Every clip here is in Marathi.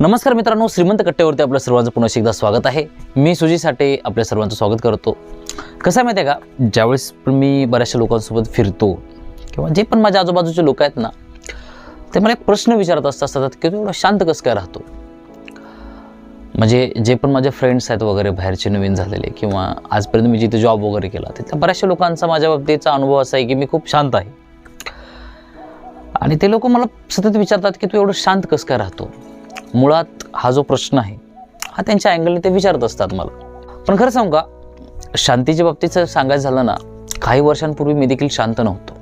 नमस्कार मित्रांनो श्रीमंत कट्ट्यावरती आपल्या सर्वांचं पुन्हा एकदा स्वागत आहे. मी सुजी साठे आपल्या सर्वांचं स्वागत करतो. कसं आहे माहिती आहे का? ज्यावेळेस पण मी बऱ्याचशा लोकांसोबत फिरतो किंवा जे पण माझ्या आजूबाजूचे लोक आहेत ना ते मला एक प्रश्न विचारत असतात असतात की तू एवढा शांत कसं काय राहतो? म्हणजे जे पण माझे फ्रेंड्स आहेत वगैरे बाहेरचे नवीन झालेले किंवा आजपर्यंत मी जिथे जॉब वगैरे केला तिथल्या बऱ्याचशा लोकांचा माझ्या बाबतीचा अनुभव असा आहे की मी खूप शांत आहे. आणि ते लोक मला सतत विचारतात की तू एवढं शांत कसं काय राहतो? मुळात हा जो प्रश्न आहे हा त्यांच्या अँगलने ते विचारत असतात मला. पण खरं सांगू का शांतीच्या बाबतीत सांगायचं झालं ना काही वर्षांपूर्वी मी देखील शांत नव्हतो.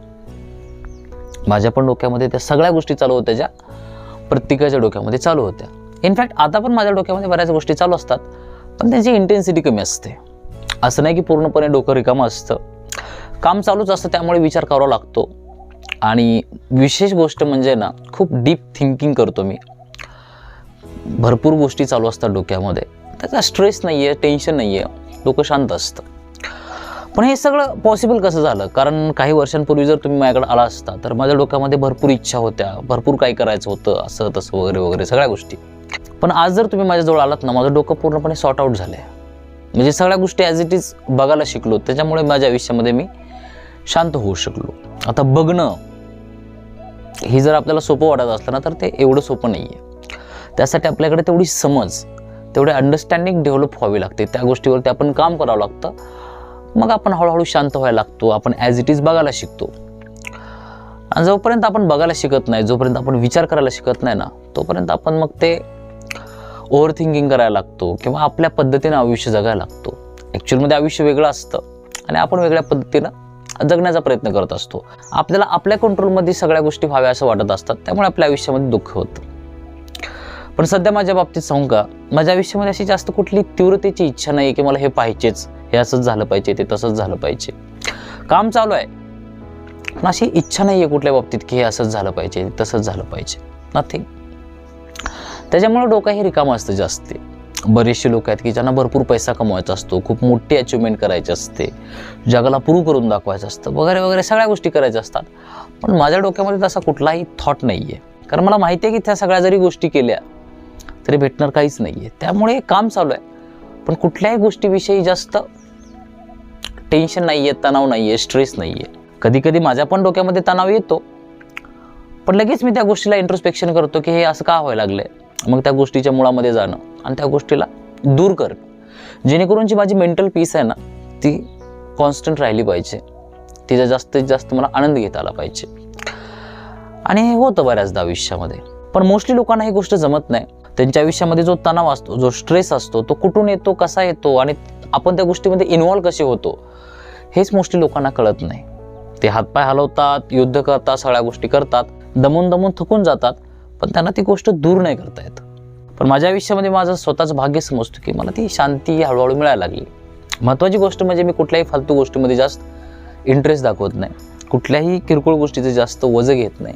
माझ्या पण डोक्यामध्ये त्या सगळ्या गोष्टी चालू होत्या ज्या प्रत्येकाच्या डोक्यामध्ये चालू होत्या. इनफॅक्ट आता पण माझ्या डोक्यामध्ये बऱ्याच गोष्टी चालू असतात पण त्यांची इंटेन्सिटी कमी असते. असं नाही की पूर्णपणे डोकं रिकामं असतं. काम चालूच असतं त्यामुळे विचार करावा लागतो. आणि विशेष गोष्ट म्हणजे ना खूप डीप थिंकिंग करतो मी. भरपूर गोष्टी चालू असतात डोक्यामध्ये. त्याचा स्ट्रेस नाही आहे टेन्शन नाही आहे डोकं शांत असतं. पण हे सगळं पॉसिबल कसं झालं? कारण काही वर्षांपूर्वी जर तुम्ही माझ्याकडे आला असता तर माझ्या डोक्यामध्ये भरपूर इच्छा होत्या. भरपूर काही करायचं होतं असं तसं वगैरे वगैरे सगळ्या गोष्टी. पण आज जर तुम्ही माझ्याजवळ आलात ना माझं डोकं पूर्णपणे सॉर्ट आऊट झालं आहे म्हणजे सगळ्या गोष्टी ॲज इट इज बघायला शिकलो. त्याच्यामुळे माझ्या आयुष्यामध्ये मी शांत होऊ शकलो. आता बघणं हे जर आपल्याला सोपं वाटत असलं ना तर ते एवढं सोपं नाही आहे त्यासाठी आपल्याकडे तेवढी समज तेवढे अंडरस्टँडिंग डेव्हलप व्हावी लागते. त्या गोष्टीवरती आपण काम करावं लागतं. मग आपण हळूहळू शांत व्हायला लागतो. आपण ॲज इट इज बघायला शिकतो. आणि जोपर्यंत आपण बघायला शिकत नाही जोपर्यंत आपण विचार करायला शिकत नाही ना तोपर्यंत आपण मग ते ओव्हर थिंकिंग करायला लागतो किंवा आपल्या पद्धतीनं आयुष्य जगायला लागतो. ॲक्च्युअलमध्ये आयुष्य वेगळं असतं आणि आपण वेगळ्या पद्धतीनं जगण्याचा प्रयत्न करत असतो. आपल्याला आपल्या कंट्रोलमध्ये सगळ्या गोष्टी व्हाव्या असं वाटत असतात त्यामुळे आपल्या आयुष्यामध्ये दुःख होतं. पण सध्या माझ्या बाबतीत सांगू का माझ्या आयुष्यामध्ये अशी जास्त कुठली तीव्रतेची इच्छा नाही की मला हे पाहिजेच. हे असंच झालं पाहिजे ते तसंच झालं पाहिजे. काम चालू आहे. पण अशी इच्छा नाही आहे कुठल्या बाबतीत की हे असंच झालं पाहिजे तसंच झालं पाहिजे. नथिंग त्याच्यामुळे डोकं हे रिकामं असतं जास्त. बरेचसे लोक आहेत की ज्यांना भरपूर पैसा कमवायचा असतो खूप मोठी अचिव्हमेंट करायची असते. जगाला प्रूव्ह करून दाखवायचं असतं वगैरे वगैरे सगळ्या गोष्टी करायच्या असतात. पण माझ्या डोक्यामध्ये तसा कुठलाही थॉट नाही आहे कारण मला माहिती आहे की त्या सगळ्या जरी गोष्टी केल्या तरी भेटणार काहीच नाही आहे त्यामुळे काम चालू आहे. पण कुठल्याही गोष्टीविषयी जास्त टेन्शन नाही आहे तणाव नाही आहे स्ट्रेस नाही आहे कधी कधी माझ्या पण डोक्यामध्ये तणाव येतो. पण लगेच मी त्या गोष्टीला इंट्रोस्पेक्शन करतो की हे असं का व्हायला लागलं आहे मग त्या गोष्टीच्या मुळामध्ये जाणं आणि त्या गोष्टीला दूर करणं. जेणेकरून जी माझी मेंटल पीस आहे ना ती कॉन्स्टंट राहिली पाहिजे. तिचा जास्तीत जास्त मला आनंद घेता आला पाहिजे. आणि हे होतं बऱ्याचदा आयुष्यामध्ये. पण मोस्टली लोकांना ही गोष्ट जमत नाही. त्यांच्या आयुष्यामध्ये जो तणाव असतो जो स्ट्रेस असतो तो कुठून येतो कसा येतो आणि आपण त्या गोष्टीमध्ये इन्व्हॉल्व कसे होतो हेच मोस्टली लोकांना कळत नाही. ते हातपाय हलवतात युद्ध करतात सगळ्या गोष्टी करतात दमून दमून थकून जातात पण त्यांना ती गोष्ट दूर नाही करता येत. पण माझ्या आयुष्यामध्ये माझं स्वतःच भाग्य समजतो की मला ती शांती हळूहळू मिळायला लागली. महत्त्वाची गोष्ट म्हणजे मी कुठल्याही फालतू गोष्टीमध्ये जास्त इंटरेस्ट दाखवत नाही. कुठल्याही किरकोळ गोष्टीचं जास्त वजं घेत नाही.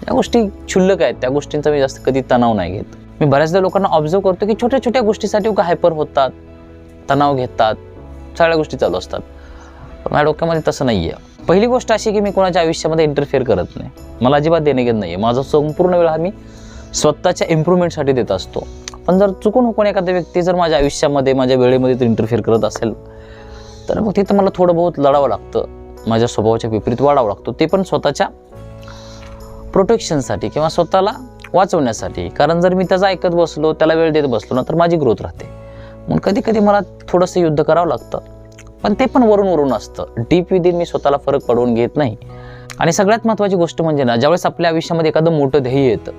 ज्या गोष्टी क्षुल्लक आहेत त्या गोष्टींचा मी जास्त कधी तणाव नाही घेत. मी बऱ्याचदा लोकांना ऑब्झर्व करतो की छोट्या छोट्या गोष्टीसाठी उगा हायपर होतात तणाव घेतात सगळ्या गोष्टी चालू असतात. पण माझ्या डोक्यामध्ये तसं नाही आहे पहिली गोष्ट अशी की मी कोणाच्या आयुष्यामध्ये इंटरफेअर करत नाही. मला अजिबात देणे घेत नाही आहे माझा संपूर्ण वेळ हा मी स्वतःच्या इम्प्रूव्हमेंटसाठी देत असतो. पण जर चुकून हुकून एखादा व्यक्ती जर माझ्या आयुष्यामध्ये माझ्या वेळेमध्ये तर इंटरफेअर करत असेल तर मग तिथं मला थोडं बहुत लढावं लागतं. माझ्या स्वभावाच्या विपरीत वाढावं लागतो. ते पण स्वतःच्या प्रोटेक्शनसाठी किंवा स्वतःला वाचवण्यासाठी. कारण जर मी त्याचं ऐकत बसलो त्याला वेळ देत बसलो ना तर माझी ग्रोथ राहते. म्हणून कधी कधी मला थोडंसं युद्ध करावं लागतं. पण ते पण वरून वरून असतं. डीप विदिन मी स्वतःला फरक पडवून घेत नाही. आणि सगळ्यात महत्त्वाची गोष्ट म्हणजे ना ज्यावेळेस आपल्या आयुष्यामध्ये एखादं मोठं ध्येय येतं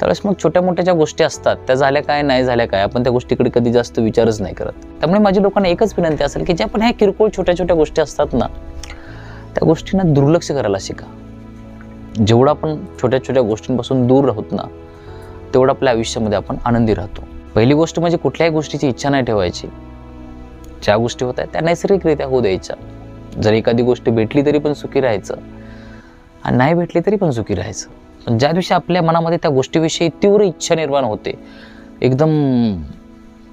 त्यावेळेस मग छोट्या मोठ्या ज्या गोष्टी असतात त्या झाल्या काय नाही झाल्या काय आपण त्या गोष्टीकडे कधी जास्त विचारच नाही करत. त्यामुळे माझी लोकांना एकच विनंती असेल की ज्या पण ह्या किरकोळ छोट्या छोट्या गोष्टी असतात ना त्या गोष्टींना दुर्लक्ष करायला शिका. जेवढा आपण छोट्या छोट्या गोष्टींपासून दूर राहत ना तेवढं आपल्या आयुष्यामध्ये आपण आनंदी राहतो. पहिली गोष्ट म्हणजे कुठल्याही गोष्टीची इच्छा नाही ठेवायची. ज्या गोष्टी होत आहेत त्या नैसर्गिकरित्या होऊ द्यायच्या. जर एखादी गोष्ट भेटली तरी पण सुखी राहायचं आणि नाही भेटली तरी पण सुखी राहायचं. पण ज्या दिवशी आपल्या मनामध्ये त्या गोष्टीविषयी तीव्र इच्छा निर्माण होते एकदम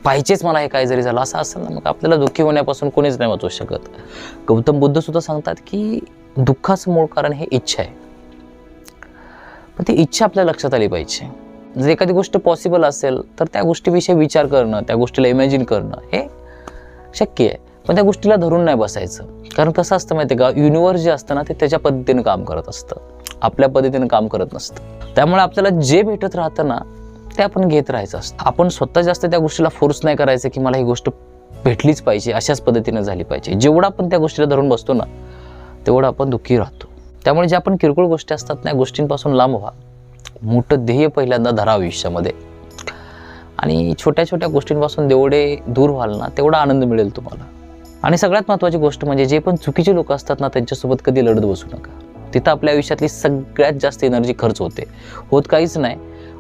पाहिजेच मला हे काय जरी झालं असं असेल ना मग आपल्याला दुःखी होण्यापासून कोणीच नाही वाचवू शकत. गौतम बुद्ध सुद्धा सांगतात की दुःखाचं मूळ कारण हे इच्छा आहे. पण ती इच्छा आपल्या लक्षात आली पाहिजे. जर एखादी गोष्ट पॉसिबल असेल तर त्या गोष्टीविषयी विचार करणं त्या गोष्टीला इमॅजिन करणं हे शक्य आहे. पण त्या गोष्टीला धरून नाही बसायचं. कारण कसं असतं माहिती आहे का? युनिवर्स जे असतं ना ते त्याच्या पद्धतीनं काम करत असतं. आपल्या पद्धतीनं काम करत नसतं. त्यामुळे आपल्याला जे भेटत राहतं ना ते आपण घेत राहायचं असतं. आपण स्वतः जास्त त्या गोष्टीला फोर्स नाही करायचं की मला ही गोष्ट भेटलीच पाहिजे अशाच पद्धतीनं झाली पाहिजे. जेवढं आपण त्या गोष्टीला धरून बसतो ना तेवढं आपण दुःखी राहतो. त्यामुळे ज्या आपण किरकोळ गोष्टी असतात ना गोष्टींपासून लांब व्हा. मोठं ध्येय पहिल्यांदा धरा आयुष्यामध्ये. आणि छोट्या छोट्या गोष्टींपासून जेवढे दूर व्हाल ना तेवढा आनंद मिळेल तुम्हाला. आणि सगळ्यात महत्त्वाची गोष्ट म्हणजे जे पण चुकीचे लोक असतात ना त्यांच्यासोबत कधी लढत बसू नका. तिथं आपल्या आयुष्यातली सगळ्यात जास्त एनर्जी खर्च होते. होत काहीच नाही.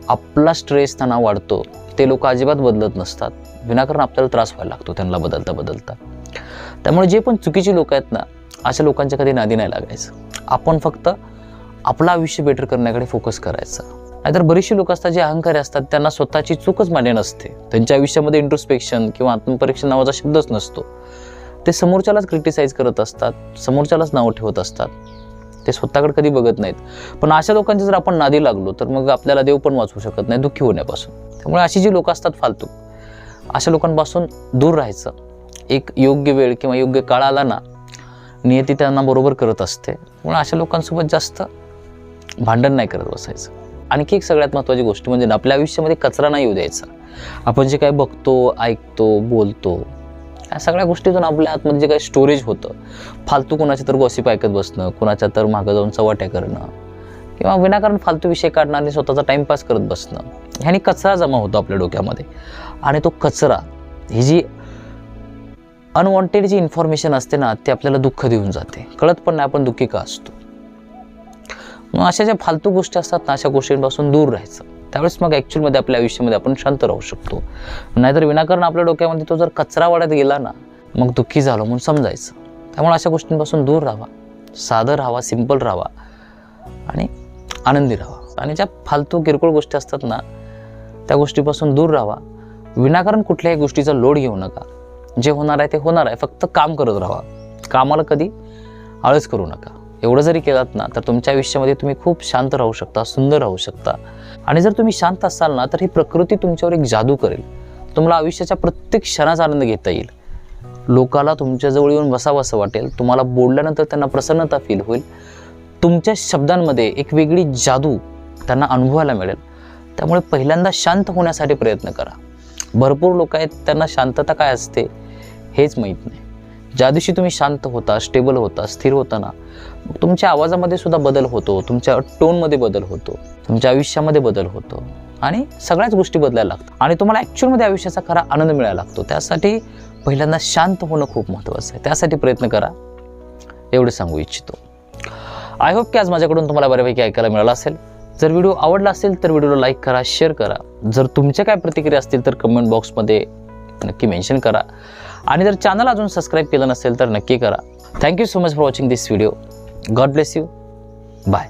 आपला स्ट्रेस त्यांना वाढतो. ते लोक अजिबात बदलत नसतात. विनाकारण आपल्याला त्रास व्हायला लागतो त्यांना बदलता बदलता. त्यामुळे जे पण चुकीचे लोक आहेत ना अशा लोकांच्या कधी नादी नाही लागायचं. आपण फक्त आपलं आयुष्य बेटर करण्याकडे फोकस करायचं. नाहीतर बरीचशी लोक असतात जे अहंकारी असतात त्यांना स्वतःची चूकच मान्य नसते. त्यांच्या आयुष्यामध्ये इंट्रोस्पेक्शन किंवा आत्मपरीक्षण नावाचा शब्दच नसतो. ते समोरच्यालाच क्रिटिसाइज करत असतात समोरच्यालाच नावं ठेवत असतात. ते स्वतःकडे कधी बघत नाहीत. पण अशा लोकांचे जर आपण नादी लागलो तर मग आपल्याला देव पण वाचवू शकत नाही दुःखी होण्यापासून. त्यामुळे अशी जी लोक असतात फालतू अशा लोकांपासून दूर राहायचं. एक योग्य वेळ किंवा योग्य काळ आला ना नियती त्यांना बरोबर करत असते. म्हणून अशा लोकांसोबत जास्त भांडण नाही करत बसायचं. आणखी एक सगळ्यात महत्त्वाची गोष्ट म्हणजे आपल्या आयुष्यामध्ये कचरा नाही येऊ द्यायचा. आपण जे काय बघतो ऐकतो बोलतो या सगळ्या गोष्टीतून आपल्या आतमध्ये जे काही स्टोरेज होतं. फालतू कोणाच्या तर गॉसिप ऐकत बसणं कोणाच्या तर मागं जाऊन चवाट्या करणं किंवा विनाकारण फालतू विषय काढणं आणि स्वतःचा टाईमपास करत बसणं. ह्याने कचरा जमा होतो आपल्या डोक्यामध्ये. आणि तो कचरा ही जी अनवॉन्टेड जी इन्फॉर्मेशन असते ना ते आपल्याला दुःख देऊन जाते. कळत पण नाही आपण दुःखी का असतो? मग अशा ज्या फालतू गोष्टी असतात ना अशा गोष्टींपासून दूर राहायचं. त्यावेळेस मग ॲक्च्युअलमध्ये आपल्या आयुष्यामध्ये आपण शांत राहू शकतो. नाहीतर विनाकारण आपल्या डोक्यामध्ये तो जर कचरा वाढत गेला ना मग दुःखी झालो म्हणून समजायचं. त्यामुळे अशा गोष्टींपासून दूर राहावा साधं राहावा सिंपल राहावा आणि आनंदी राहावा आणि ज्या फालतू किरकोळ गोष्टी असतात ना त्या गोष्टीपासून दूर राहावा विनाकारण कुठल्याही गोष्टीचा लोड घेऊ नका. जे होणार आहे ते होणार आहे. फक्त काम करत राहा. कामाला कधी आळस करू नका. एवढं जरी केलात ना तर तुमच्या आयुष्यामध्ये तुम्ही खूप शांत राहू शकता सुंदर राहू शकता. आणि जर तुम्ही शांत असाल ना तर ही प्रकृती तुमच्यावर एक जादू करेल. तुम्हाला आयुष्याच्या प्रत्येक क्षणाचा आनंद घेता येईल. लोकाला तुमच्याजवळ येऊन बसावंसं वाटेल. तुम्हाला बोलल्यानंतर त्यांना प्रसन्नता फील होईल. तुमच्या शब्दांमध्ये एक वेगळी जादू त्यांना अनुभवायला मिळेल. त्यामुळे पहिल्यांदा शांत होण्यासाठी प्रयत्न करा. भरपूर लोक आहेत त्यांना शांतता काय असते? हेच माहीत नाही. ज्या दिवशी तुम्ही शांत होता स्टेबल होता स्थिर होता ना तुमच्या आवाजामध्ये सुद्धा बदल होतो तुमच्या टोनमध्ये बदल होतो तुमच्या आयुष्यामध्ये बदल होतो आणि सगळ्याच गोष्टी बदलायला लागतात. आणि तुम्हाला ॲक्च्युअलमध्ये आयुष्याचा खरा आनंद मिळायला लागतो. त्यासाठी पहिल्यांदा शांत होणं खूप महत्त्वाचं आहे. त्यासाठी प्रयत्न करा. एवढं सांगू इच्छितो. आय होप की आज माझ्याकडून तुम्हाला बऱ्यापैकी ऐकायला मिळालं असेल. जर व्हिडिओ आवडला असेल तर व्हिडिओला लाईक करा शेअर करा. जर तुमच्या काय प्रतिक्रिया असतील तर कमेंट बॉक्समध्ये नक्की मेन्शन करा. आणि जर चॅनल अजून सबस्क्राईब केलं नसेल तर नक्की करा. Thank you so much for watching this video God bless you bye